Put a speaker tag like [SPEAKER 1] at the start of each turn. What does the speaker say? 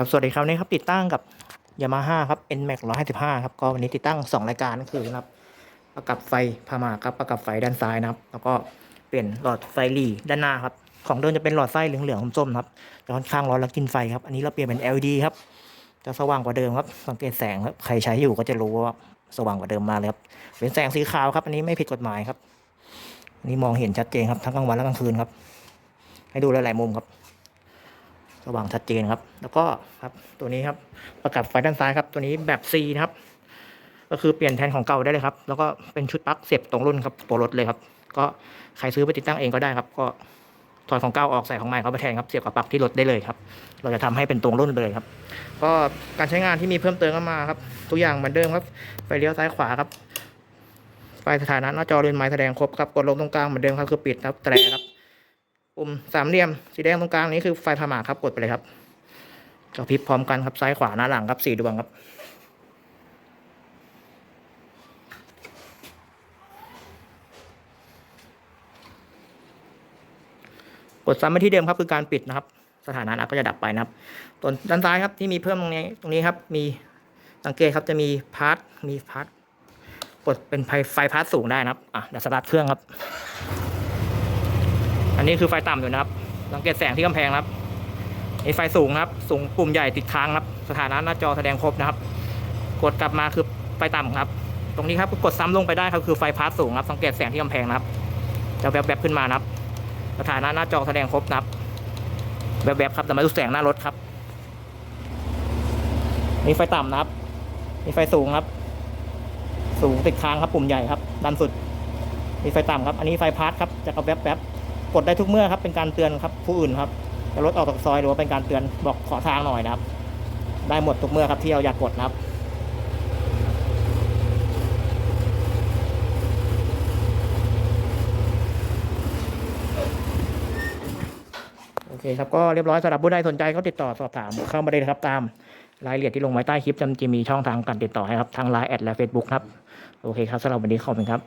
[SPEAKER 1] ครับสวัสดีครับนนี้ครับติดตั้งกับยามาฮ่าครับ NMAX 155 ครับก็วันนี้ติดตั้ง 2 รายการก็คือนะครับประกับไฟพามาครับประกับไฟด้านซ้ายนะครับ แล้วก็เปลี่ยนหลอดไฟหลีด้านหน้าครับของเดิมจะเป็นหลอดไฟเหลืองๆส้มๆครับจะค่อนข้างร้อนและกินไฟครับอันนี้เราเปลี่ยนเป็น LED ครับจะสว่างกว่าเดิมครับสังเกตแสงครับใครใช้อยู่ก็จะรู้ว่าสว่างกว่าเดิมมาเลยครับเป็นแสงสีขาวครับ อันนี้ไม่ผิดกฎหมายครับอันนี้มองเห็นชัดเจนครับทั้งกลางวันและกลางคืนครับ ให้ดูหลายๆมุมครับ สว่างชัดเจนครับ แล้วก็ครับตัวนี้ครับประกับไฟด้านซ้ายครับ ตัวนี้แบบ C นะครับ ก็คือเปลี่ยนแทนของเก่าได้เลยครับ แล้วก็เป็นชุดปลั๊กเสียบตรงรุ่นครับตัวรถเลยครับ ก็ใครซื้อไปติดตั้งเองก็ได้ครับ ก็ถอดของเก่าออกใส่ของใหม่เข้าไปแทนครับเสียบกับปลั๊กที่รถได้เลยครับ เราจะทำให้เป็นตรงรุ่นเลยครับ ก็การใช้งานที่มีเพิ่มเติมเข้ามาครับ ทุกอย่างเหมือนเดิมครับไฟเลี้ยวซ้ายขวาครับไฟสถานะหน้าจอเรือนไม้แสดงครบครับกดลงตรงกลางเหมือนเดิมครับคือปิดครับแตรครับ ปุ่มสามเหลี่ยมสีแดงตรงกลางนี้คือไฟพามาครับกดไปเลยครับกระพริบพร้อมกันครับซ้ายขวาหน้าหลังครับสี่ดวงครับ กดซ้ำไปที่เดิมครับคือการปิดนะครับ สถานะก็จะดับไปนะครับส่วนด้านซ้ายครับที่มีเพิ่มตรงนี้ตรงนี้ครับมีสังเกตครับจะมีพาร์ทมีพาร์ทกดเป็นไฟไฟพาร์ทสูงได้นะครับอะเดี๋ยวสตาร์ทเครื่องครับ อันนี้คือไฟต่ำอยู่นะครับ สังเกตแสงที่กำแพงครับนี่ไฟสูงครับ สูงปุ่มใหญ่ติดค้างครับ สถานะหน้าจอแสดงครบนะครับ กดกลับมาคือไฟต่ำครับ ตรงนี้ครับกดซ้ำลงไปได้ครับคือไฟพาร์ทสูงครับ สังเกตแสงที่กำแพงนะครับ จะแวบๆขึ้นมานะครับ สถานะหน้าจอแสดงครบนะครับ แวบๆครับแต่ไม่ดูแสงหน้ารถครับนี่ไฟต่ำนะครับนี่ไฟสูงครับ สูงติดค้างครับปุ่มใหญ่ครับด้านสุด มีไฟต่ำครับ อันนี้ไฟพาร์ทครับ จะกระแวบแวบๆ กดได้ทุกเมื่อครับเป็นการเตือนครับผู้อื่นครับจะรถออกจากซอยหรือว่าเป็นการเตือนบอกขอทางหน่อยนะครับ ได้หมดทุกเมื่อครับที่เราอยากกดนะครับโอเคครับก็เรียบร้อยสำหรับผู้ใดสนใจก็ติดต่อสอบถามเข้ามาเลยนะครับตามรายละเอียดที่ลงไว้ใต้คลิปจำจะมีช่องทางการติดต่อให้ครับทางไลน์แอดและ Facebook ครับโอเคครับสำหรับวันนี้ขอบคุณครับ